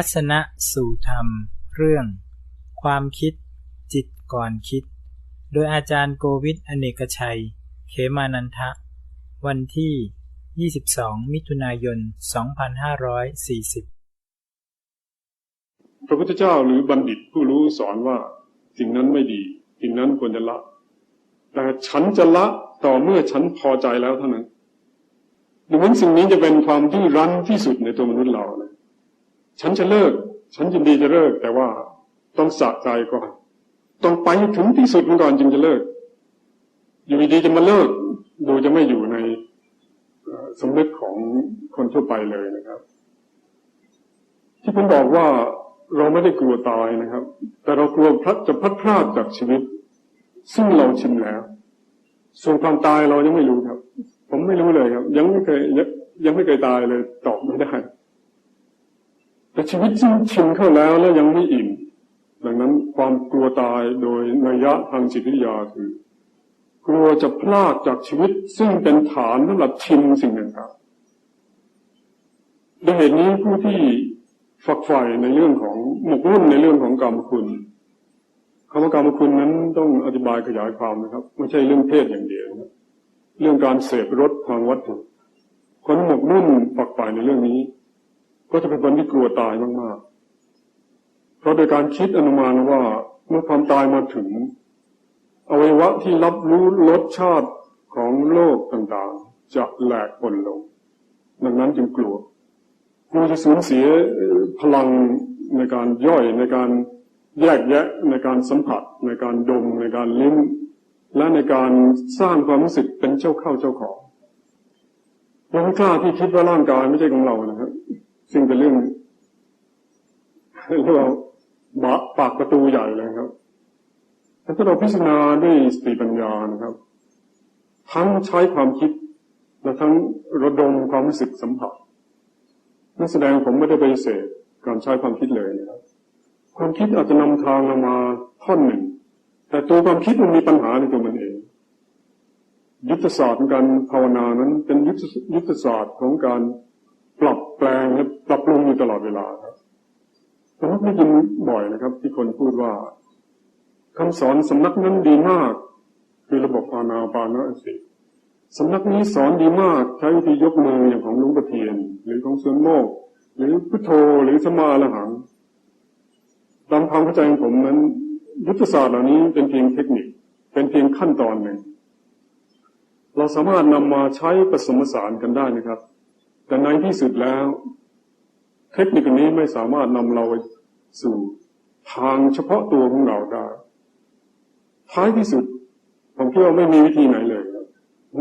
ทัศนะสู่ธรรม เรื่อง ความคิด จิตก่อนคิด โดยอาจารย์โกวิทอเนกชัย เขมานันทะ วันที่ 22 มิถุนายน 2540 พระพุทธเจ้าหรือบัณฑิตผู้รู้สอนว่า สิ่งนั้นไม่ดี สิ่งนั้นควรจะละ แต่ฉันจะละต่อเมื่อฉันพอใจแล้วเท่านั้นดังนั้นสิ่งนี้จะเป็นความดื้อรั้นที่สุดในตัวมนุษย์เรานะ ฉันจะเลิก ฉันยินดีจะเลิก แต่ว่าต้องสะใจก่อน ต้องไปถึงที่สุดก่อนจึงจะเลิก อยู่ดีๆจะมาเลิก ดูจะไม่อยู่ในสมนึกของคนทั่วไปเลยนะครับ ที่ผมบอกว่าเราไม่ได้กลัวตายนะครับ แต่เรากลัวพลัดจะพลัดพรากจากชีวิต ซึ่งเราชินแล้วส่วนความตายเรายังไม่รู้ครับ ผมไม่รู้เลยครับ ยังไม่เคยยังไม่เคยตายเลยตอบไม่ได้ ชีวิตซึ่งชินเข้าแล้วแล้วยังไม่อิ่ม ดังนั้นความกลัวตายโดยนัยยะทางจิตวิทยาคือ กลัวจะพลาดจากชีวิตซึ่งเป็นฐานสำหรับชินสิ่งหนึ่งครับด้วยเหตุนี้ผู้ที่ฝักใฝ่ในเรื่องของหมกมุ่นในเรื่องของกรรมคุณคำว่ากรรมคุณนั้นต้องอธิบายขยายความนะครับ ไม่ใช่เรื่องเพศอย่างเดียวนะเรื่องการเสพรสทางวัตถุคนหมกมุ่นฝักใฝ่ในเรื่องนี้ ก็จะเป็นคนที่กลัวตายมากๆ เพราะโดยการคิดอนุมานว่าเมื่อความตายมาถึงอวัยวะที่รับรู้รสชาติของโลกต่างๆ จะแหลกปนลง ดังนั้นจึงกลัวกลัวจะสูญเสียพลังในการย่อยในการแยกแยะในการสัมผัส ในการดม ในการลิ้มและในการสร้างความรู้สึกเป็นเจ้าเข้าเจ้าของยังกล้าที่คิดว่าร่างกายไม่ใช่ของเรานะครับ ซึ่งเป็นเรื่องเรียกว่าบาปากประตูใหญ่เลยครับถ้าเราพิจารณาด้วยสติปัญญานะครับ ทั้งใช้ความคิดและทั้งระดมความรู้สึกสัมผัสนั่นแสดงผมไม่ได้ไปเสดการใช้ความคิดเลยนะครับ ความคิดอาจจะนำทางเรามาท่อนหนึ่ง แต่ตัวความคิดมันมีปัญหาในตัวมันเอง ยุทธศาสตร์ของการภาวนานั้นเป็นยุทธศาสตร์ของการ ปรับแปลงและปรับปรุงอยู่ตลอดเวลาครับผมได้ยินบ่อยนะครับ ที่คนพูดว่าคำสอนสำนักนั้นดีมาก คือระบบอานาปานะสิสำนักนี้สอนดีมาก ใช้วิธียกมืออย่างของลุงประเทียน หรือของสวนโมก หรือพุทโธหรือสมาละหังตามความเข้าใจของผมนั้นยุทธศาสตร์เหล่านี้เป็นเพียงเทคนิค เป็นเพียงขั้นตอนหนึ่ง เราสามารถนำมาใช้ผสมผสานกันได้นะครับ แต่ในที่สุดแล้ว เทคนิคนี้ไม่สามารถนำเราสู่ทางเฉพาะตัวของเราได้ ท้ายที่สุด ผมคิดว่าไม่มีวิธีไหนเลย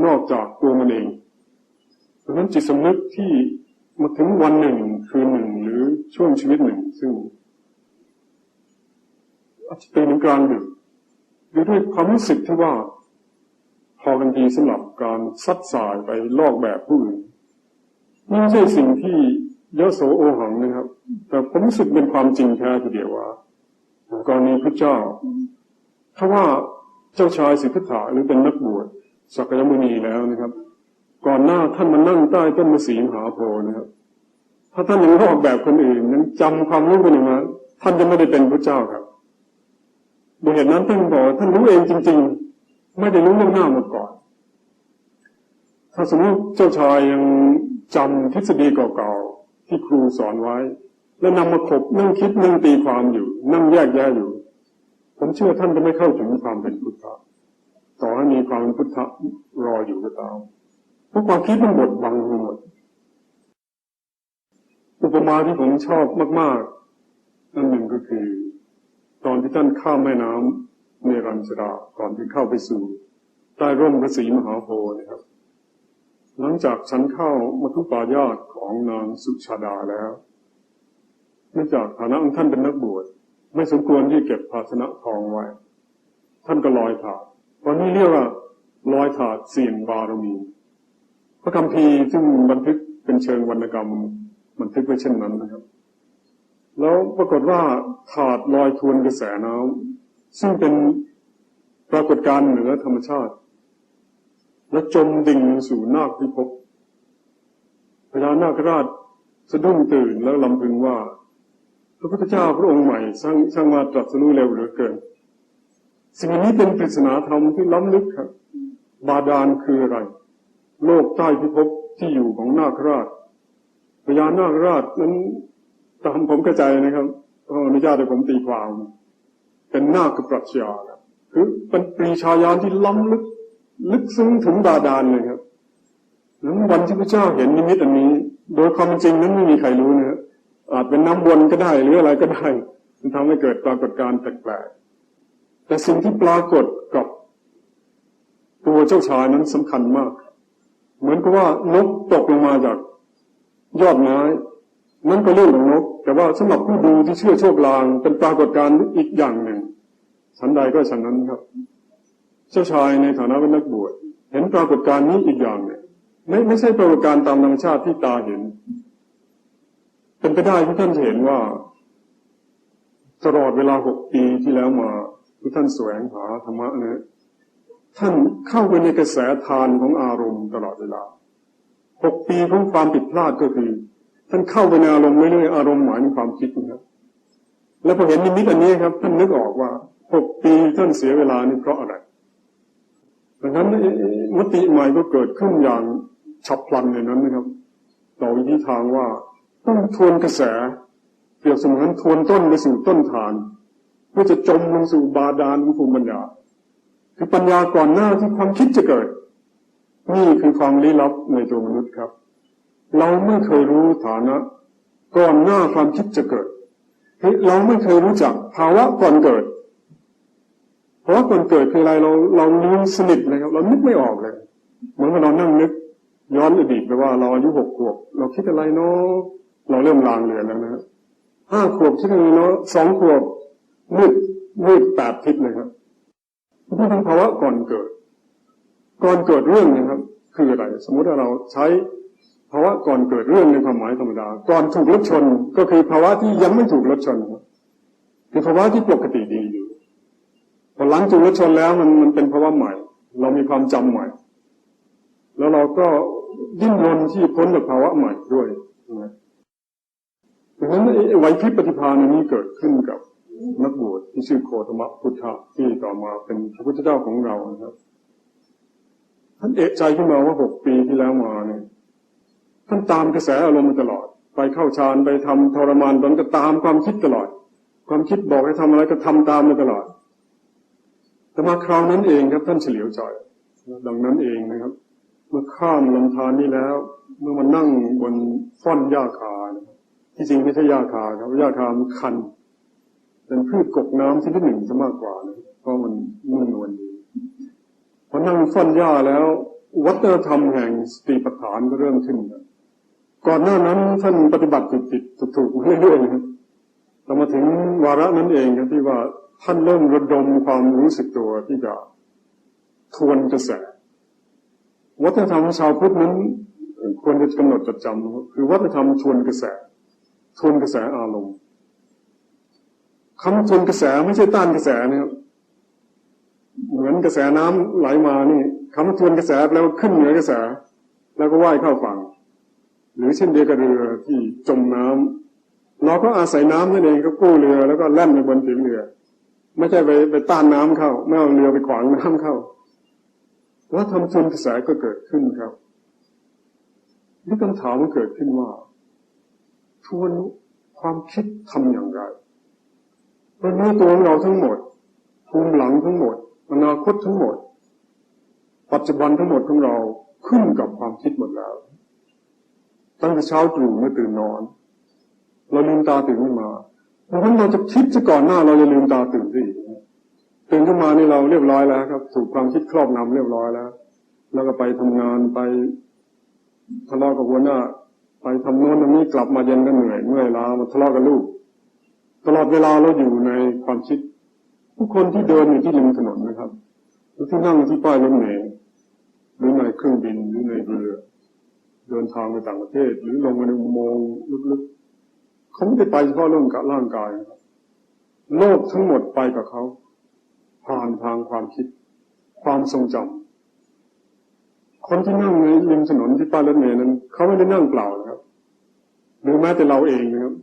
นอกจากตัวมันเองเพราะนั้นจิตสำนึกที่มาถึงวันหนึ่งคืนหนึ่งหรือช่วงชีวิตหนึ่ง ซึ่งอาจจะเป็นกลางดึกหรือด้วยความรู้สึกที่ว่า พอกันทีสำหรับการซัดสายไปลอกแบบผู้อื่น ไม่ใช่สิ่งที่เยโสโอหังนะครับ แต่ผมรู้สึกเป็นความจริงแท้ทีเดียวว่ากรณีพระเจ้าถ้าว่าเจ้าชายสิทธัตถะหรือเป็นนักบวชสักยมุนีแล้วนะครับ ก่อนหน้าท่านมานั่งใต้ต้นมะสีมหาโพนะครับ ถ้าท่านยังรอกแบบคนอื่นนั้นจำความรู้คนอื่นมาท่านจะไม่ได้เป็นพระเจ้าครับโดยเหตุนั้นท่านบอกท่านรู้เองจริง ๆ ไม่ได้รู้เรื่องหน้ามาก่อน ถ้าสมมติเจ้าชายยัง จำทฤษฎีเก่าๆที่ครูสอนไว้ แล้วนำมาขบนั่งคิดนั่งตีความอยู่ นั่งแยกแยะอยู่ ผมเชื่อท่านจะไม่เข้าถึงความเป็นพุทธะต่อให้มีความพุทธะรออยู่ก็ตามเพราะความคิดมันบดบังหมดอุปมาที่ผมชอบมากๆนั่นหนึ่งก็คือ ตอนที่ท่านข้ามแม่น้ำเนรัญชราก่อนที่เข้าไปสู่ใต้ร่มพระศรีมหาโพธิ์นะครับ หลังจากฉันเข้ามาทุปายาตของนางสุชาดาแล้วเนื่องจากฐานะของท่านเป็นนักบวชไม่สมควรที่เก็บภาชนะทองไว้ ท่านก็ลอยผ่านวันนี้เรียกว่าลอยถาดเสี่ยงบารมี พระคำพีซึ่งบันทึกเป็นเชิงวรรณกรรมบันทึกไว้เช่นนั้นนะครับ แล้วปรากฏว่าถาดลอยทวนกระแสน้ำซึ่งเป็นปรากฏการณ์เหนือธรรมชาติ และจมดิ่งสู่นาคพิภพพญานาคราชสะดุ้งตื่นแล้วลำพึงว่า พระพุทธเจ้าพระองค์ใหม่สร้างสร้างมาตรัสรู้เร็วเหลือเกิน สิ่งนี้เป็นปริศนาธรรมที่ล้ำลึกครับ บาดาลคืออะไร โลกใต้พิภพที่อยู่ของนาคราชพญานาคราชนั้นตามผมเข้าใจนะครับขออนุญาตให้ผมตีความ เป็นนาคปรัชญาครับคือเป็นปรีชาญาณที่ล้ำลึก ลึกซึ้งถึงบาดาลเลยครับนั้นวันที่พระเจ้าเห็นนิมิตอันนี้ โดยความจริงนั้นไม่มีใครรู้นะครับอาจเป็นน้ำวนก็ได้หรืออะไรก็ได้มันทำให้เกิดปรากฏการณ์แปลกๆแต่สิ่งที่ปรากฏกับตัวเจ้าชายนั้นสำคัญมาก เหมือนกับว่านกตกลงมาจากยอดไม้นั่นก็เรื่องของนก แต่ว่าสำหรับผู้ดูที่เชื่อโชคลางเป็นปรากฏการณ์อีกอย่างหนึ่งฉันใดก็ฉันนั้นครับ เจ้าชายในฐานะเป็นนักบวชเห็นปรากฏการณ์นี้อีกอย่างหนึ่งไม่ไม่ใช่ปรากฏการณ์ตามธรรมชาติที่ตาเห็น เป็นไปได้ที่ท่านเห็นว่าตลอดเวลาหกปีที่แล้วมาที่ท่านแสวงหาธรรมะเนะท่านเข้าไปในกระแสทานของอารมณ์ตลอดเวลาหกปีของความผิดพลาดก็คือ ท่านเข้าไปในอารมณ์เรื่อยๆอารมณ์หมายถึงความคิดนะครับ แล้วพอเห็นนิมิตอันนี้ครับ ท่านนึกออกว่าหกปีท่านเสียเวลานี่เพราะอะไร ดังนั้นมติใหม่ก็เกิดขึ้นอย่างฉับพลันในนั้นนะครับต่อวิธีทางว่าต้องทวนกระแสเปรียบเสมือนทวนต้นไปสู่ต้นฐานเพื่อจะจมลงสู่บาดาลของภูมิปัญญา คือปัญญาก่อนหน้าที่ความคิดจะเกิด นี่คือความลี้ลับในตัวมนุษย์ครับ เราไม่เคยรู้ฐานะ ก่อนหน้าความคิดจะเกิดเราไม่เคยรู้จักภาวะก่อนเกิด เพราะว่าก่อนเกิดคืออะไรเราเราลืมสนิทเลยครับ เรานึกไม่ออกเลย เหมือนกับเรานั่งนึก ย้อนอดีตไปว่าเราอายุหกขวบเราคิดอะไรเนาะเราเริ่มลางเรือนแล้วนะห้าขวบคิดอะไรเนาะสองขวบมืดมืดแปดทิศเลยครับพูดถึงภาวะก่อนเกิด ก่อนเกิดเรื่องนะครับ คืออะไร สมมุติว่าเราใช้ภาวะก่อนเกิดเรื่องในความหมายธรรมดา ก่อนถูกรถชนก็คือภาวะที่ยังไม่ถูกรถชนคือภาวะที่ปก หลังถูกรถชนแล้วมันมันเป็นภาวะใหม่ เรามีความจำใหม่ แล้วเราก็ดิ้นรนที่พ้นจากภาวะใหม่ด้วยนะดังนั้นไวพริบปฏิภาณนี้เกิดขึ้นกับนักบวชที่ชื่อโคตมะพุทธะที่ต่อมาเป็นพระพุทธเจ้าของเรานะครับ ท่านเอกใจขึ้นมาว่าหกปีที่แล้วมาเนี่ยท่านตามกระแสอารมณ์มาตลอด ไปเข้าฌานไปทำทรมานตอนก็ตามความคิดตลอด ความคิดบอกให้ทำอะไรก็ทำตามมาตลอด แต่มาคราวนั้นเองครับท่านเฉลียวใจดังนั้นเองนะครับ เมื่อข้ามลำธารนี้แล้ว เมื่อมานั่งบนฟ้อนหญ้าคาที่จริงไม่ใช่หญ้าคาครับหญ้าคามันคันเป็นพืชกกน้ำชนิดหนึ่งจะมากกว่านะเพราะมันนุ่มนวลดีพอนั่งฟ้อนหญ้าแล้ว วัฒนธรรมแห่งสติปัฏฐานก็เริ่มขึ้นก่อนหน้านั้นท่านปฏิบัติติดติดถูกๆเรื่อยๆ ครับแต่มาถึงวาระนั้นเองครับที่ว่าท่านเริ่มระดมความรู้สึกตัวที่จะทวนกระแสวัฒนธรรมชาวพุทธนั้นควรจะกำหนดจดจำคือวัฒนธรรมชวนกระแส ทวนกระแสอารมณ์คำทวนกระแสไม่ใช่ต้านกระแสนะครับเหมือนกระแสน้ำไหลมานี่คำทวนกระแสแปลว่าขึ้นเหนือกระแส แล้วก็ว่ายเข้าฝั่ง หรือเช่นเดียวกับเรือที่จมน้ำ เราก็อาศัยน้ำนั่นเองก็กู้เรือแล้วก็แล่นไปบนผิวเรือ ไม่ใช่ไปไปต้านน้ำเข้า ไม่เอาเรือไปขวางน้ำเข้าว่าทำทวนกระแสก็เกิดขึ้นครับนี่คำถามมันเกิดขึ้นว่า ทวนความคิดทำอย่างไรเพราะนี้ตัวเราทั้งหมดภูมิหลังทั้งหมดอนาคตทั้งหมด ปัจจุบันทั้งหมดของเราขึ้นกับความคิดหมดแล้ว ตั้งแต่เช้าตรู่เมื่อตื่นนอน เราลืมตาตื่นขึ้นมาเพราะฉะนั้นเราจะคิดจะก่อนหน้าเราจะลืมตาตื่นสิตื่นขึ้นมานี่เราเรียบร้อยแล้วครับ ถูกความคิดครอบงำเรียบร้อยแล้ว แล้วก็ไปทำงานไปทะเลาะกับหัวหน้า ไปทำโน้นทำนี้กลับมาเย็นก็เหนื่อยเมื่อยล้ามาทะเลาะกับลูก ตลอดเวลาเราอยู่ในความคิด ผู้คนที่เดินอยู่ที่ริมถนนนะครับหรือที่นั่งที่ป้ายรถเมล์หรือในเครื่องบินหรือในเรือ เดินทางไปต่างประเทศ หรือลงมาในอุโมงค์ลึกๆ เขาไม่ได้ไปเฉพาะเรื่องกับร่างกาย โลกทั้งหมดไปกับเขา ผ่านทางความคิด ความทรงจำคนที่นั่งในริมถนนที่ป้ายรถเมล์นั้น เขาไม่ได้นั่งเปล่านะครับ หรือแม้แต่เราเองนะครับ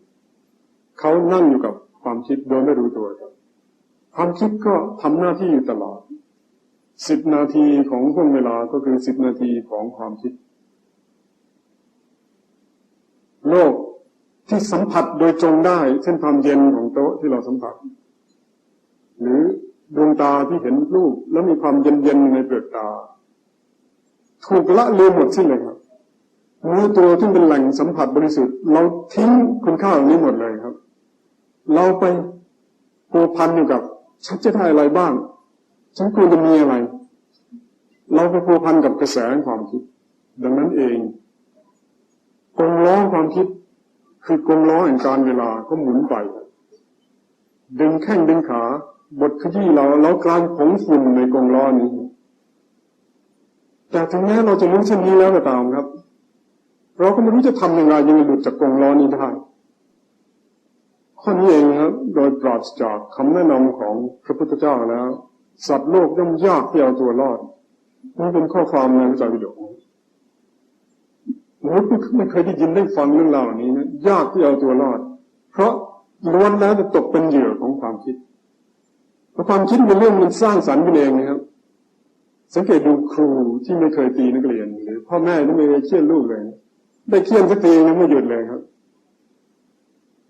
เขานั่งอยู่กับความคิดโดยไม่รู้ตัวครับ ความคิดก็ทำหน้าที่อยู่ตลอดสิบนาทีของห่วงเวลาก็คือสิบนาทีของความคิด โลก ที่สัมผัสโดยตรงได้ เช่นความเย็นของโต๊ะที่เราสัมผัส หรือดวงตาที่เห็นรูปแล้วมีความเย็นๆในเปลือกตา ถูกละลืมหมดสิ้นเลยครับเนื้อตัวที่เป็นแหล่งสัมผัสบริสุทธิ์ เราทิ้งคุณค่าเหล่านี้หมดเลยครับ เราไปผูกพันอยู่กับฉันจะได้อะไรบ้างฉันควรจะมีอะไร เราไปผูกพันกับกระแสความคิด ดังนั้นเองกงล้อความคิด คือกลงล้อแห่งการเวลาก็หมุนไป ดึงแข้งดึงขาบทขยี้เราเรากลายผงฝุ่นในกลงล้อนี้ แต่ถึงแม้เราจะรู้เช่นนี้แล้วก็ตามครับ เราก็ไม่รู้จะทำอยังไงยังไงหลุดจากกลงล้อนี้ได้ข้อนี้เองครับโดยปราศจากคำแนะนำของพระพุทธเจ้าแล้ว สัตว์โลกย่อมยากที่เอาตัวรอดนี่เป็นข้อความในพระไตรปิฎก มนุษย์ไม่เคยได้ยินได้ฟังเรื่องราวเหล่านี้นะยากที่เอาตัวรอด เพราะล้วนแล้วจะตกเป็นเหยื่อของความคิดเพราะความคิดเป็นเรื่องมันสร้างสรรค์ขึ้นเองนะครับ สังเกตดูครูที่ไม่เคยตีนักเรียน หรือพ่อแม่ที่ไม่เคยเคี่ยนลูกเลยนะได้เคี่ยนสักทีนะไม่หยุดเลยครับ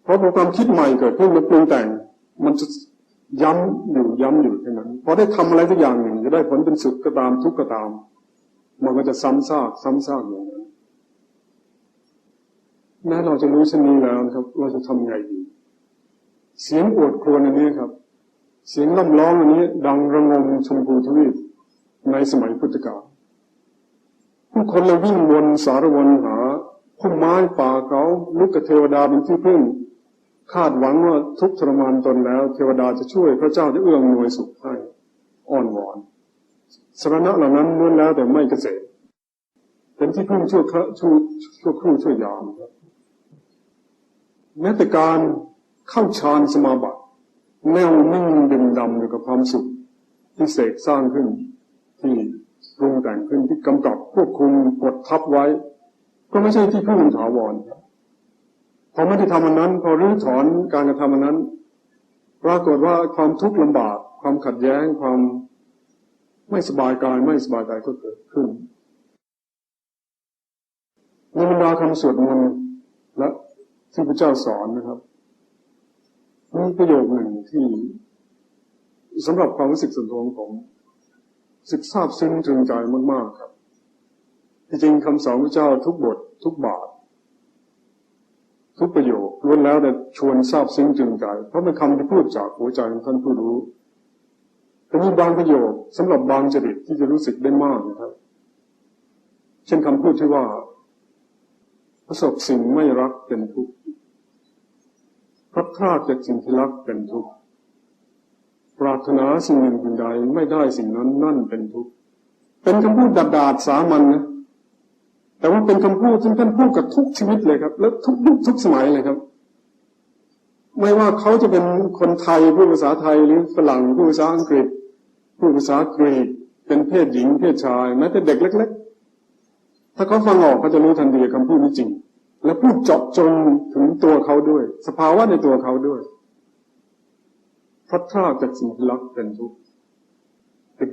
เพราะพอความคิดใหม่เกิดขึ้นมันปรุงแต่ง มันจะย้ำอยู่ย้ำอยู่แค่นั้นพอได้ทำอะไรสักอย่างหนึ่งจะได้ผลเป็นสุขก็ตามทุกข์ก็ตาม มันก็จะซ้ำซากซ้ำซากอย่างนั้น แม้เราจะรู้เช่นนี้แล้วนะครับ เราจะทำไงดีเสียงโอดครวญอันนี้ครับ เสียงล่ำร้องอันนี้ ดังระงมชมพูทวีปในสมัยพุทธกาลผู้คนเลยวิ่งวนสารวนหาพุ่มไม้ป่าเขาลุกกับเทวดาเป็นที่พึ่ง คาดหวังว่าทุกทรมานตนแล้ว เทวดาจะช่วยพระเจ้าจะเอื้องหน่วยสุขให้อ้อนวอนสรณะเหล่านั้นล้วนแล้วแต่ไม่เกษตรเป็นที่พึ่งช่วครั้ชั่วชั่วครู่ชั่วยามครับ แม้แต่การเข้าฌานสมาบัติแนวนิ่งดื่มดำอยู่กับความสุขที่เสกสร้างขึ้น ที่ปรุงแต่งขึ้นที่กำกับควบคุมกดทับไว้ ก็ไม่ใช่ที่พึ่งถาวรพอไม่ได้ทำอันนั้น พอรื้อถอนการกระทำอันนั้น ปรากฏว่าความทุกข์ลำบาก ความขัดแย้งความไม่สบายกายไม่สบายใจก็เกิดขึ้นในบรรดาคำสวดมนต์และ ที่พระเจ้าสอนนะครับมีประโยคหนึ่งที่สำหรับความรู้สึกส่วนตัวของผมศึกซาบซึ้งตรึงใจมากๆครับที่จริงคำสอนพระเจ้าทุกบท ทุกบาท ทุกประโยคล้วนแล้วแต่ชวนซาบซึ้งตรึงใจเพราะเป็นคำที่พูดจากหัวใจของท่านผู้รู้แต่มีบางประโยคสำหรับบางจริตที่จะรู้สึกได้มากนะครับ เช่นคำพูดที่ว่า ประสบสิ่งไม่รักเป็นทุกข์พลัดพรากจากสิ่งที่รักเป็นทุกข์ปรารถนาสิ่งหนึ่งสิ่งใดไม่ได้สิ่งนั้นนั่นเป็นทุกข์เป็นคำพูดดาดาดสามัญนนะแต่ว่าเป็นคำพูดที่ท่านพูดกับทุกชีวิตเลยครับ และทุกยุคทุกสมัยเลยครับ ไม่ว่าเขาจะเป็นคนไทยพูดภาษาไทยหรือฝรั่งพูดภาษาอังกฤษพูดภาษากรีกเป็นเพศหญิงเพศชายแม้แต่เด็กเล็ก ๆ ถ้าเขาฟังออกเขาจะรู้ทันทีคำพูดนี้จริง และพูดเจาะจงถึงตัวเขาด้วย สภาวะในตัวเขาด้วยพลัดพรากจากสิ่งที่รักเป็นทุกข์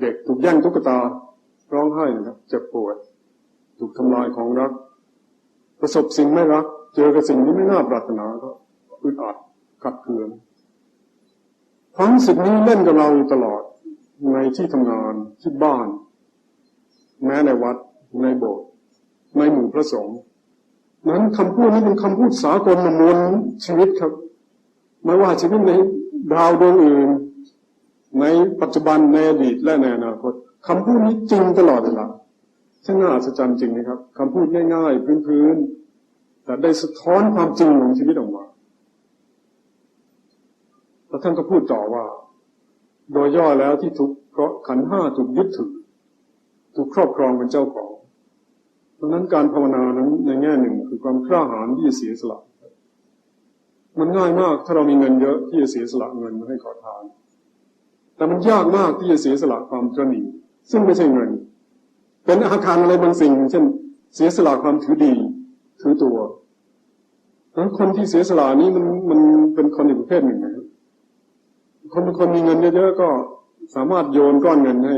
เด็กๆถูกแย่งตุ๊กตา ร้องไห้นะครับเจ็บปวด ถูกทำลายของรัก ประสบสิ่งไม่รัก เจอกับสิ่งที่ไม่น่าปรารถนาก็อึดอัดขัดเคืองความรู้สึกนี้เล่นกับเราอยู่ตลอดในที่ทำงานที่บ้าน แม้ในวัดในโบสถ์ ในหมู่พระสงฆ์นั้นคำพูดนี้เป็นคำพูดสากลมวลชีวิตครับไม่ว่าชีวิตในดาวดวงอื่น ในปัจจุบันในอดีตและในอนาคตคำพูดนี้จริงตลอดเวลาช่างน่าอัศจรรย์จริงนะครับคำพูดง่ายๆพื้นๆแต่ได้สะท้อนความจริงของชีวิตออกมาแล้วท่านก็พูดต่อว่า โดยย่อแล้วที่ถูกเพราะขันห้าถูกยึดถือถูกครอบครองเป็นเจ้าของ ดังนั้นการภาวนานั้นในแง่หนึ่งคือความกล้าหาญที่จะเสียสละ มันง่ายมากถ้าเรามีเงินเยอะที่จะเสียสละเงินมาให้ขอทาน แต่มันยากมากที่จะเสียสละความตรนีซึ่งไม่ใช่เงิน เป็นอาคารอะไรบางสิ่ง เช่น เสียสละความถือดี ถือตัวแล้วคนที่เสียสละนี้มันมันเป็นคนอีกประเภทหนึ่งนะคนบางคนมีเงินเยอะๆก็สามารถโยนก้อนเงินให้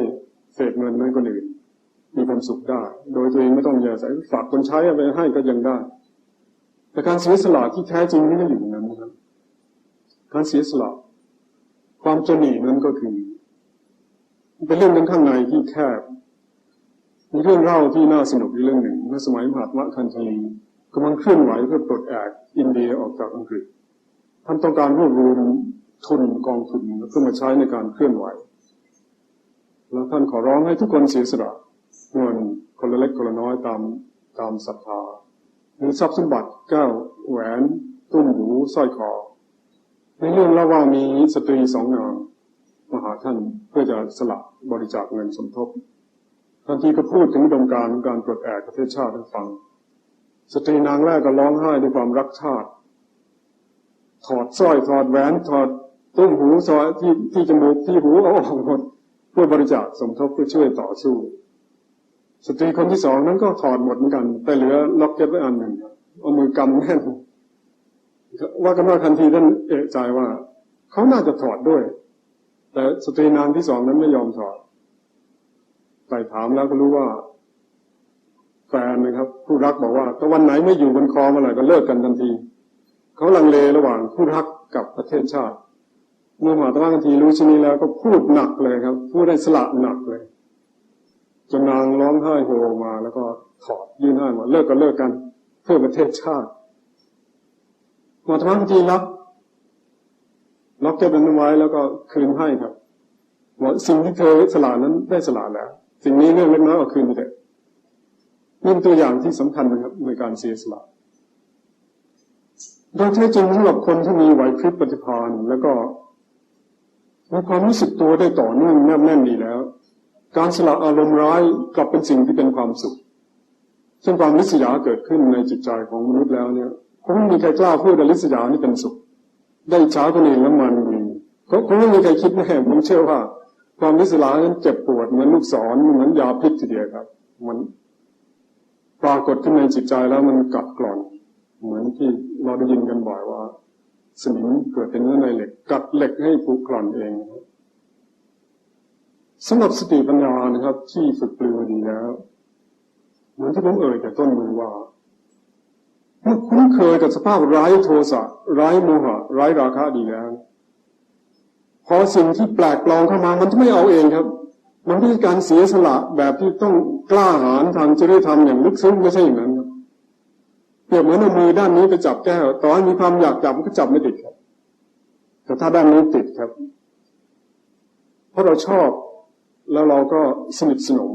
เศษเงินให้คนอื่น มีความสุขได้ โดยตัวเองไม่ต้องแยใส่ฝากคนใช้ไปให้ก็ยังได้ แต่การเสียสละที่แท้จริงไม่ได้อยู่ตรงนั้นนะครับการเสียสละความจนีนั้นก็คือ เป็นเรื่องนั้นข้างในที่แคบมีเรื่องเล่าที่น่าสนุกอีกเรื่องหนึ่งเมื่อสมัยมหาตมะคันธลีกำลังเคลื่อนไหวเพื่อปลดแอกอินเดียออกจากอังกฤษท่านต้องการรวบรวมทุนกองทุนเพื่อมาใช้ในการเคลื่อนไหว แล้วท่านขอร้องให้ทุกคนเสียสละ เงินคนละเล็กคนละน้อยตามตามศรัทธาหรือทรัพย์สมบัติแก้วแหวนตุ้มหูสร้อยคอในเรื่องเล่าว่ามีสตรีสองนางมาหาท่านเพื่อจะสละบริจาคเงินสมทบทันทีก็พูดถึงดมการณ์การปลดแอกประเทศชาติให้ฟัง สตรีนางแรกก็ร้องไห้ด้วยความรักชาติ ถอดสร้อยถอดแหวนถอดตุ้มหูซอยที่ที่จมูกที่หูเอาออกหมดเพื่อบริจาคสมทบเพื่อช่วยต่อสู้ สตรีคนที่สองนั้นก็ถอดหมดเหมือนกัน แต่เหลือล็อกเก็ตไว้อันหนึ่งเอามือกำแน่นว่ากันว่าทันทีท่านเอะใจว่าเขาน่าจะถอดด้วย แต่สตรีนางที่สองนั้นไม่ยอมถอดไต่ถามแล้วก็รู้ว่า แฟนนะครับ ผู้รักบอกว่าถ้าวันไหนไม่อยู่บนคอเมื่อไหร่ก็เลิกกันทันทีเขาลังเลระหว่างผู้รักกับประเทศชาติเมื่อมหาตมะทันทีรู้ชนี้แล้วก็พูดหนักเลยครับ พูดได้สละหนักเลย จนนางร้องไห้โฮมาแล้วก็ถอดยื่นให้ว่าเลิกก็เลิกกัน เพื่อประเทศชาติหมอธรรมทันทีรับล็อกเก็บมันไว้แล้วก็คืนให้ครับว่าสิ่งที่เธอสละนั้นได้สละแล้ว สิ่งนี้เรื่องเล็กน้อยเอาคืนไปเถอะนี่เป็นตัวอย่างที่สำคัญนะครับในการเสียสละโดยแท้จริงสำหรับคนที่มีไหวพริบปฏิภาณแล้วก็มีความรู้สึกตัวได้ต่อเนื่องแนบแน่นดีแล้ว การสละอารมณ์ร้ายกลับเป็นสิ่งที่เป็นความสุขซึ่งความริษยาเกิดขึ้นในจิตใจของมนุษย์แล้วเนี่ยคงไม่มีใครกล้าพูดว่าริษยานี่เป็นสุข ได้ช้าคนอื่นแล้วมันดีคงไม่มีใครคิดแน่ผมเชื่อว่า ความริษยานั้นเจ็บปวดเหมือนลูกศรเหมือนยาพิษทีเดียวครับ มันปรากฏขึ้นในจิตใจแล้วมันกัดกร่อน เหมือนที่เราได้ยินกันบ่อยว่าสนิมเกิดเป็นเนื้อในเหล็กกัดเหล็กให้ผุกร่อนเอง สำหรับสติปัญญานะครับ ที่ฝึกปลือดีแล้วเหมือนที่ผมเอ่ยแต่ต้นมือว่าเมื่อคุ้นเคยกับสภาพร้ายโทสะร้ายโมหะ ร้ายราคะดีแล้วพอสิ่งที่แปลกปลอมเข้ามามันจะไม่เอาเองครับ มันไม่ใช่การเสียสละแบบที่ต้องกล้าหาญทางจริยธรรมอย่างลึกซึ้งไม่ใช่อย่างนั้นครับเปรียบเหมือนเอามือด้านนี้ไปจับแก้วตอนมีความอยากจับมันก็จับไม่ติดครับ แต่ถ้าด้านนี้ติดครับ เพราะเราชอบ แล้วเราก็สนิทสนม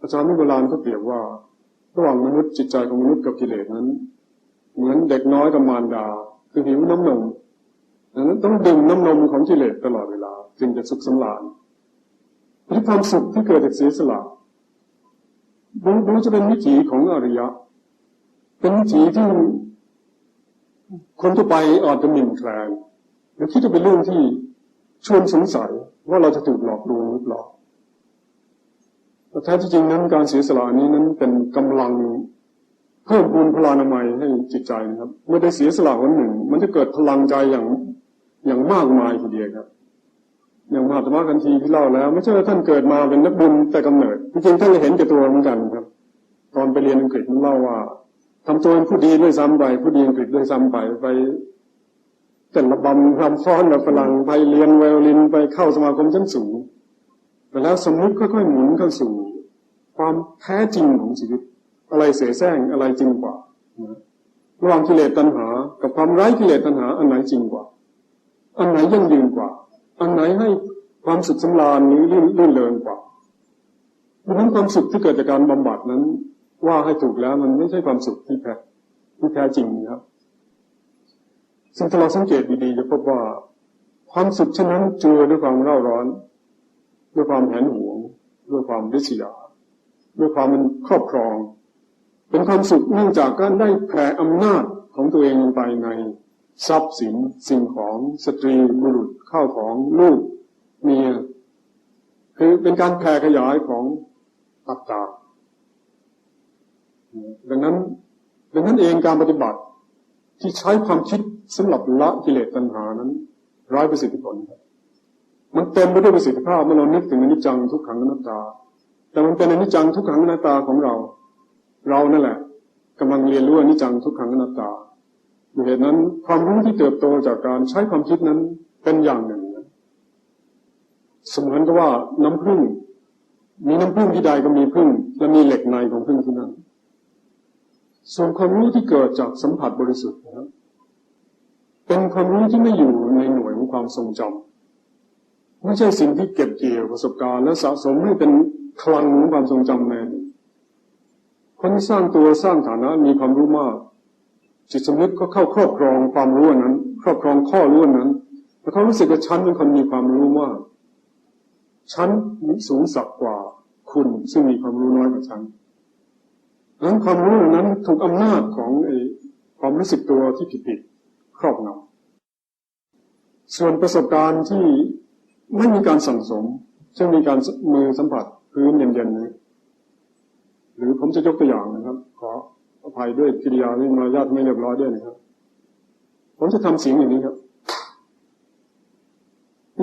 อาจารย์นิโบราณก็เปรียบว่า ระหว่างมนุษย์จิตใจของมนุษย์กับกิเลสนั้น เหมือนเด็กน้อยกับมารดา คือหิวน้ำนมดังนั้นต้องดื่มน้ำนมของกิเลสตลอดเวลา จึงจะสุขสำราญที่ความสุขที่เกิดจากเสียสละดูดูจะเป็นวิถีของอริยะ เป็นวิถีที่คนทั่วไปอาจจะหมิ่นแคลนหรือคิดจะเป็นเรื่องที่ ชวนสงสัยว่าเราจะถูกหลอกลวงหรือเปล่าแต่แท้ที่จริงนั้นการเสียสละนี้นั้นเป็นกำลังเพิ่มพูนพลานามัยให้จิตใจนะครับเมื่อได้เสียสละวันหนึ่ง มันจะเกิดพลังใจอย่างอย่างมากมายทีเดียวครับ อย่างมหาธรรมกันทีที่เล่าแล้ว ไม่ใช่ว่าท่านเกิดมาเป็นนักบุญแต่กำเนิดจริงๆท่านเห็นแก่ตัวเหมือนกันครับ ตอนไปเรียนอังกฤษท่านเล่าว่าทำตัวเป็นผู้ดีด้วยซ้ำไปผู้ดีอังกฤษด้วยซ้ำไปไป แต่ระบำรำฟ้อนแบบฝรั่งไปเรียนไวโอลินไปเข้าสมาคมชั้นสูงแต่แล้วสมมุติค่อยๆหมุนเข้าสู่ ความแท้จริงของชีวิต อะไรเสแสร้งอะไรจริงกว่าระหว่างกิเลสตัณหา กับความไร้กิเลสตัณหา อันไหนจริงกว่า อันไหนยั่งยืนกว่า อันไหนให้ความสุขสำราญหรือลื่นลื่นเลิงกว่าดังนั้นความสุขที่เกิดจากการบำบัดนั้น ว่าให้ถูกแล้วมันไม่ใช่ความสุขที่แท้ที่แท้จริงนะครับ ซึ่งถ้าเราสังเกตดีๆจะพบว่าความสุขเช่นนั้นเจือด้วยความเร่าร้อน ด้วยความแหนหวง ด้วยความริษยา ด้วยความมันครอบครอง เป็นความสุขเนื่องจากการได้แผ่อำนาจของตัวเองลงไปในทรัพย์สินสิ่งของสตรีบุรุษข้าวของลูกเมียคือเป็นการแผ่ขยายของอัตตาดังนั้นดังนั้นเองการปฏิบัติ ที่ใช้ความคิดสำหรับละกิเลสตัณหานั้นร้ายประสิทธิผลมันเต็มไปด้วยประสิทธิภาพเมื่อเรานึกถึงอนิจจังทุกขังอนัตตา แต่มันเป็นอนิจจังทุกขังอนัตตาของเรา เรานั่นแหละกำลังเรียนรู้อนิจจังทุกขังอนัตตาด้วยเหตุนั้นความรู้ที่เติบโตจากการใช้ความคิดนั้นเป็นอย่างหนึ่งนะเสมือนกับว่าน้ำผึ้งมีน้ำผึ้งที่ใดก็มีผึ้งและมีเหล็กในของผึ้งที่นั่น ส่วนความรู้ที่เกิดจากสัมผัสบริสุทธิ์นะครับเป็นความรู้ที่ไม่อยู่ในหน่วยของความทรงจำไม่ใช่สิ่งที่เก็บเกี่ยวประสบการณ์ และสะสมให้เป็นคลังของความทรงจำในคนที่สร้างตัวสร้างฐานะมีความรู้มาก จิตสำนึกก็เข้าครอบครองความรู้นั้น ครอบครองข้อรู้นั้น แล้วเขารู้สึกว่าฉันเป็นคนมีความรู้มากฉันสูงสักกว่าคุณซึ่งมีความรู้น้อยกว่าฉัน นั้นความรู้นั้นถูกอำนาจของไอ้ความรู้สึกตัวที่ผิดๆครอบงำส่วนประสบการณ์ที่ไม่มีการสั่งสมเช่นมีการมือสัมผัสพื้นเย็นๆนี้หรือผมจะยกตัวอย่างนะครับ ขออภัยด้วยกิริยาที่มารยาทไม่เรียบร้อยด้วยนะครับ ผมจะทำเสียงอย่างนี้ครับ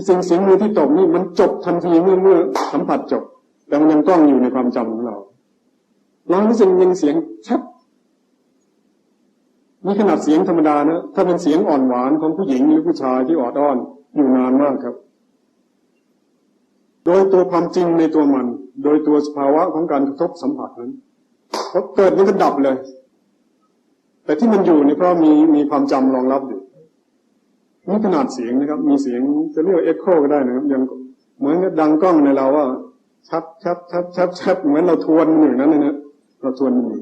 สิ่งเสียงมือที่ตบนี่มันจบทันทีเมื่อเมื่อสัมผัสจบ แต่มันยังต้องอยู่ในความจำของเรา เรารู้สึกยังเสียงชัดนี่ขนาดเสียงธรรมดานะถ้าเป็นเสียงอ่อนหวานของผู้หญิงหรือผู้ชายที่ออดอ้อนอยู่นานมากครับ โดยตัวความจริงในตัวมัน โดยตัวสภาวะของการกระทบสัมผัสนั้นพอเกิดมันก็ดับเลย แต่ที่มันอยู่นี่เพราะมีมีความจำรองรับอยู่นี่ขนาดเสียงนะครับ มีเสียงจะเรียกเอ็กโคก็ได้นะครับยังเหมือนกับดังกล้องในเราว่าชัดชัดชัดชัดชัดเหมือนเราทวนอยู่นั้นเลยนะ เราทวนอยู่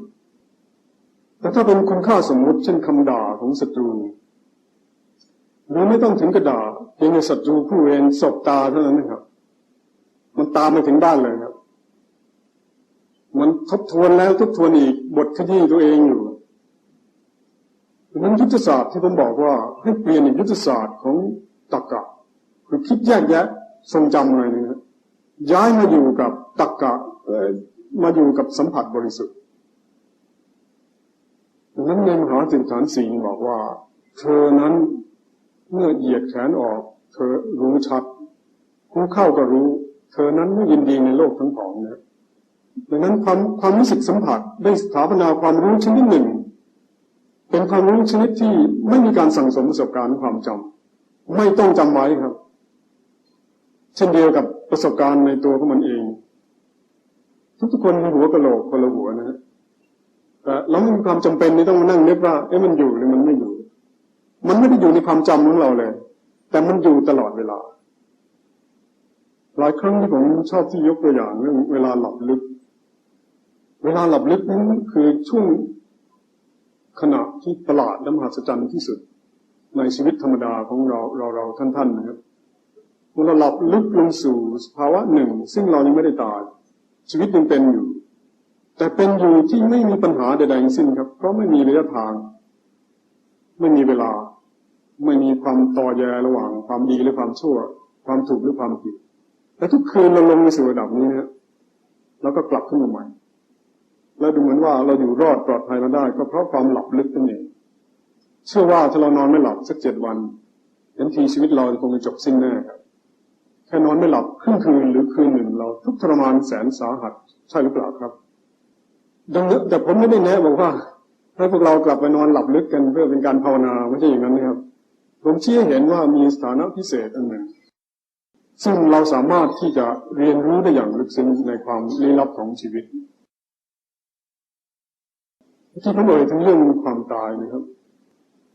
แต่ถ้าเป็นคุณค่าสมมุติเช่นคำด่าของศัตรูเราไม่ต้องถึงกระด่าเพียงในศัตรูผู้เวรศบตาเท่านั้นนะครับ มันตามไปถึงด้านเลยครับ มันทบทวนแล้วทบทวนอีกบทขยี้ตัวเองอยู่นั้นยุทธศาสตร์ที่ผมบอกว่าให้เปลี่ยนยุทธศาสตร์ของตรรกะคือคิดแยกแยะทรงจำอะไรนะย้ายมาอยู่กับตรรกะ มาอยู่กับสัมผัสบริสุทธิ์ดังนั้นในมหาสิทฐานสี่บอกว่า เธอนั้นเมื่อเหยียดแขนออก เธอรู้ชัดรู้เข้าก็รู้ เธอนั้นไม่ยินดีในโลกทั้งสองนะดังนั้นความความรู้สึกสัมผัสได้สถาปนาความรู้ชนิดหนึ่ง เป็นความรู้ชนิดที่ไม่มีการสั่งสมประสบการณ์ความจำไม่ต้องจำไว้ครับ เช่นเดียวกับประสบการณ์ในตัวของมันเอง ทุกๆคนมีหัวกะโหลกคนละหัวนะฮะแต่เราไม่มีความจำเป็นที่ต้องมานั่งนึกว่าเอ๊ะมันอยู่หรือมันไม่อยู่ มันไม่ได้อยู่ในความจำของเราเลย แต่มันอยู่ตลอดเวลา หลายครั้งที่ผมชอบที่ยกตัวอย่างเรื่องเวลาหลับลึก เวลาหลับลึกนั้นคือช่วงขณะที่ประหลาดและมหัศจรรย์ที่สุด ในชีวิตธรรมดาของเราเราเราท่านท่านนะครับเมื่อเราหลับลึกลงสู่สภาวะหนึ่ง ซึ่งเรายังไม่ได้ตาย ชีวิตยังเป็นอยู่ แต่เป็นอยู่ที่ไม่มีปัญหาใดๆทั้งสิ้นครับ เพราะไม่มีระยะทาง ไม่มีเวลา ไม่มีความต่อแยระหว่าง ความดีและความชั่ว ความถูกหรือความผิดแต่ทุกคืนเราลงในสู่ระดับนี้นะแล้วก็กลับขึ้นมาใหม่ แล้วดูเหมือนว่าเราอยู่รอดปลอดภัยมาได้ ก็เพราะความหลับลึกนั่นเองเชื่อว่าถ้าเรานอนไม่หลับสักเจ็ดวันยันทีชีวิตเราคงจะจบสิ้นแน่ครับ ค่นอนไม่หลับครึ่งคืนหรือคืนหนึ่งเราทุกทรมานแสนสาหัสใช่หรือเปล่าครับ ดังนั้นแต่ผมไม่ได้แนะบอกว่าให้พวกเรากลับไปนอนหลับลึกกันเพื่อเป็นการภาวนาไม่ใช่อย่างนั้นนะครับ ผมชี้เห็นว่ามีสถานะพิเศษอันหนึ่ง ซึ่งเราสามารถที่จะเรียนรู้ได้อย่างลึกซึ้งในความลี้ลับของชีวิตที่ผมเอ่ยถึงเรื่องความตายนะครับ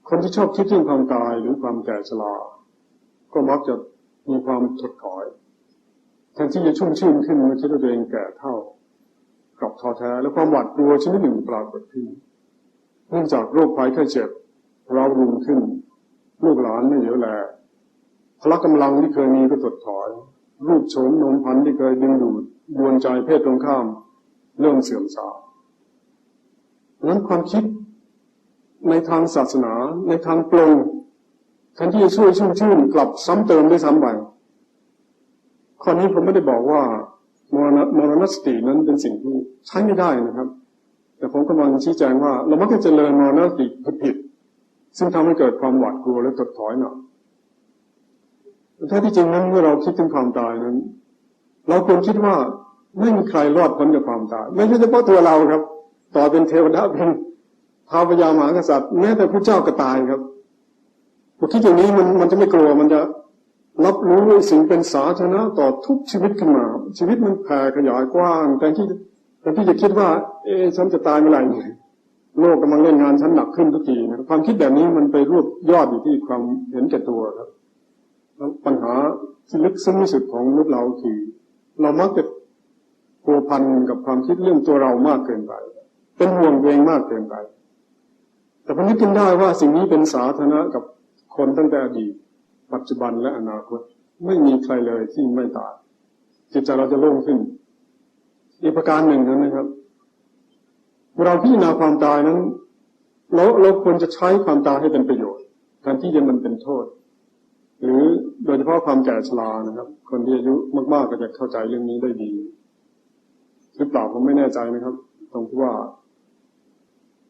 คนที่ชอบคิดเรื่องความตายหรือความแก่ชราก็มักจะ มีความถดถอยแทนที่จะชุ่มชื่นขึ้นเมื่อคิดว่าตัวเองแก่เท่ากลับท้อแท้และความหวาดกลัวชนิดหนึ่งปรากฏขึ้นเนื่องจากโรคภัยไข้เจ็บเรารุมขึ้นลูกหลานไม่เหลียวแลพละกำลังที่เคยมีก็ถดถอยรูปโฉมนมพันที่เคยดึงดูดดวนใจเพศตรงข้าม เริ่มเสื่อมทรามนั้นความคิดในทางศาสนาในทางปรง แทนที่จะช่วยชุ่มชื่นกลับซ้ำเติมด้วยซ้ำไปข้อนี้ผมไม่ได้บอกว่ามรณมรณสตินั้นเป็นสิ่งที่ใช้ไม่ได้นะครับ แต่ผมกำลังชี้แจงว่า เรามักจะเจริญมรณสติผิดซึ่งทำให้เกิดความหวาดกลัวและถดถอยหน่อยแต่แท้ที่จริงนั้นเมื่อเราคิดถึงความตายนั้น เราควรคิดว่าไม่มีใครรอดพ้นจากความตาย ไม่ใช่เฉพาะตัวเราครับ ต่อเป็นเทวดาเป็นท้าวพญามหากษัตริย์แม้แต่พระเจ้าก็ตายครับ พอคิดอย่างนี้มันมันจะไม่กลัวมันจะรับรู้สิ่งเป็นสาธารณะต่อทุกชีวิตขึ้นมา ชีวิตมันแผ่ขยายกว้างแต่ที่แต่ที่จะคิดว่า เอ๊ฉันจะตายเมื่อไหร่โลกกำลังเล่นงานฉันหนักขึ้นทุกทีนะความคิดแบบนี้มันไปรวบยอดอยู่ที่ความเห็นแก่ตัวครับแล้วปัญหาที่ลึกซึ้งที่สุดของมนุษย์เราคือ เรามักจะพัวพันกับความคิดเรื่องตัวเรามากเกินไป เป็นห่วงตัวเองมากเกินไป แต่ผมนึกขึ้นได้ว่าสิ่งนี้เป็นสาธารณะกับ คนตั้งแต่อดีต ปัจจุบันและอนาคต ไม่มีใครเลยที่ไม่ตายจิตใจเราจะโล่งขึ้น อีกประการหนึ่งนะครับเมื่อเราพิจารณาความตายนั้นเราเราควรจะใช้ความตายให้เป็นประโยชน์แทนที่จะมันเป็นโทษ หรือโดยเฉพาะความแก่ชรานะครับ คนที่อายุมากๆก็จะเข้าใจเรื่องนี้ได้ดี หรือเปล่าผมไม่แน่ใจนะครับ ตรงที่ว่า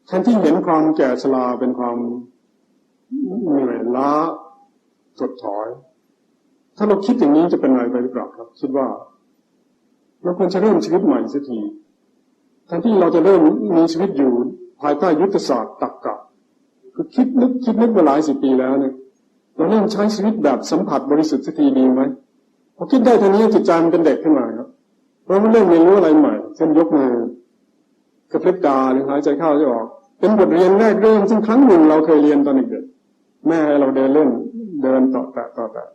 แทนที่เห็นความแก่ชราเป็นความ เหนื่อยล้าถดถอย ถ้าเราคิดอย่างนี้จะเป็นอะไรไปหรือเปล่าครับ คิดว่าเราควรจะเริ่มชีวิตใหม่สักทีแทนที่เราจะเริ่มมีชีวิตอยู่ภายใต้ยุทธศาสตร์ตักกะคือคิดนึกคิดนึกมาหลายสิบปีแล้วเนี่ยเราเริ่มใช้ชีวิตแบบสัมผัสบริสุทธิ์สักทีดีไหมพอคิดได้ทีนี้จิตใจมันเป็นเด็กขึ้นมาครับเราเริ่มเรียนรู้อะไรใหม่ เช่นยกมือกระพริบตาหรือหายใจเข้าจะออก เป็นบทเรียนแรกเริ่มซึ่งครั้งหนึ่งเราเคยเรียนตอนเด็ก แม่ให้เราเดินเล่น เดินต่อตะต่อตะ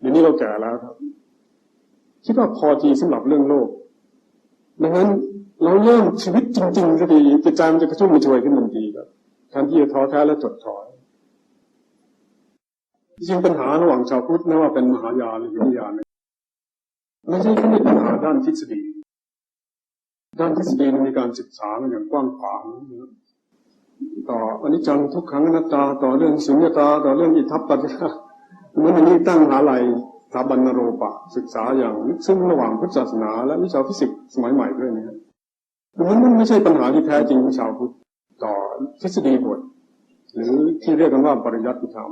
เดี๋ยวนี้เราแก่แล้วครับ คิดว่าพอทีสำหรับเรื่องโลกดังนั้นเราเริ่มชีวิตจริงๆสักทีจิตใจมันจะกระชุ่มกระชวยขึ้นทันทีครับแทนที่จะท้อแท้และถดถอยจริงปัญหาระหว่างชาวพุทธไม่ว่าเป็นมหายานหรือวิญญาณไม่ใช่แค่ปัญหาด้านทฤษฎี ด้านทฤษฎีมันมีการศึกษามันอย่างกว้างขวางนะครับ ต่ออนิจจังทุกขังอนัตตา ต่อเรื่องสุญญตา ต่อเรื่องอิทัปปัจจยเหมือนอันนี้ตั้งหาลัยสถาบันนโรปะ ศึกษาอย่างลึกซึ้งระหว่างพุทธศาสนา และวิชาฟิสิกส์สมัยใหม่ด้วยนะครับมันมันไม่ใช่ปัญหาที่แท้จริงของชาวพุทธต่อทฤษฎีบท หรือที่เรียกกันว่าปริยัติธรรม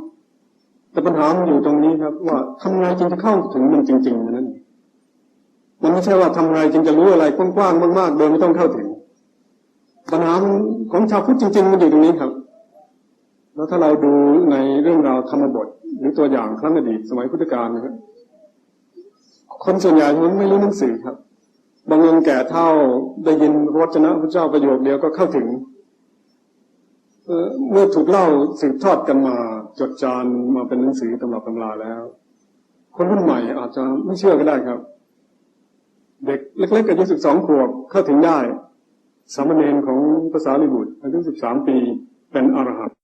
แต่ปัญหามันอยู่ตรงนี้ครับ ว่าทำไงจึงจะเข้าถึงมันจริงๆนั่นมันไม่ใช่ว่าทำไงจึงจะรู้อะไรกว้างๆมากๆ โดยไม่ต้องเข้าถึง ปัญหาของชาวพุทธจริง ๆ มันอยู่ตรงนี้ครับ แล้วถ้าเราดูในเรื่องราวธรรมบท หรือตัวอย่างครั้งอดีตสมัยพุทธกาลนะครับคนส่วนใหญ่มันไม่รู้หนังสือครับ บางคนแก่เท่าได้ยินพระวจนะพระเจ้าประโยคเดียวก็เข้าถึงเมื่อถูกเล่าสืบทอดกันมาจดจานมาเป็นหนังสือตำรับตำราแล้ว คนรุ่นใหม่อาจจะไม่เชื่อก็ได้ครับ เด็กเล็กๆอายุสิบสองขวบเข้าถึงได้ สามเณรของภาษาลิบุตรอายุสิบสามปีเป็นอรหันต์